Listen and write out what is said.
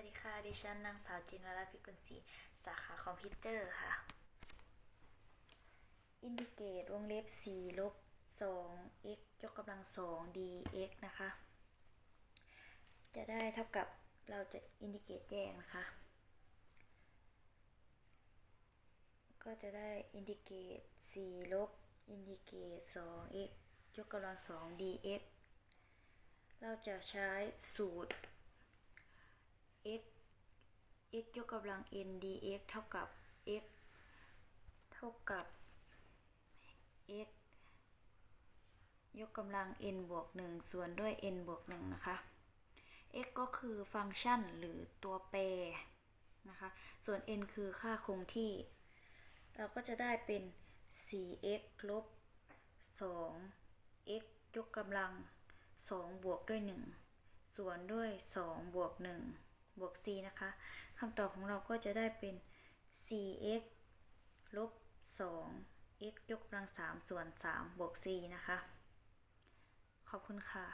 วัสดีค่ะ ดิฉันนางสาวจินวรัตน์พิกุลศรีสาขาคอมพิวเตอร์ค่ะ อินดิเกตวงเล็บ4ลบ2 x ยกกำลัง2 dx นะคะ จะได้เท่ากับเราจะอินดิเกตแยกนะคะ ก็จะได้อินดิเกต4ลบอินดิเกต2 x ยกกำลัง2 dx เราจะใช้สูตร x ยกกำลัง n dx เท่ากับ x เท่ากับ x ยกกำลัง n บวก 1 ส่วนด้วย n บวก 1 นะคะ x ก็คือฟังก์ชันหรือตัวแปรนะคะ ส่วน n คือค่าคงที่ เราก็จะได้เป็น 4x ลบ 2x ยกกำลัง 2 บวกด้วย 1 ส่วนด้วย 2 บวก 1 บวก c นะคะคำตอบของเราก็จะได้เป็น 4x ลบ 2x ยกกำลัง3ส่วน3บวก c นะคะ ขอบคุณค่ะ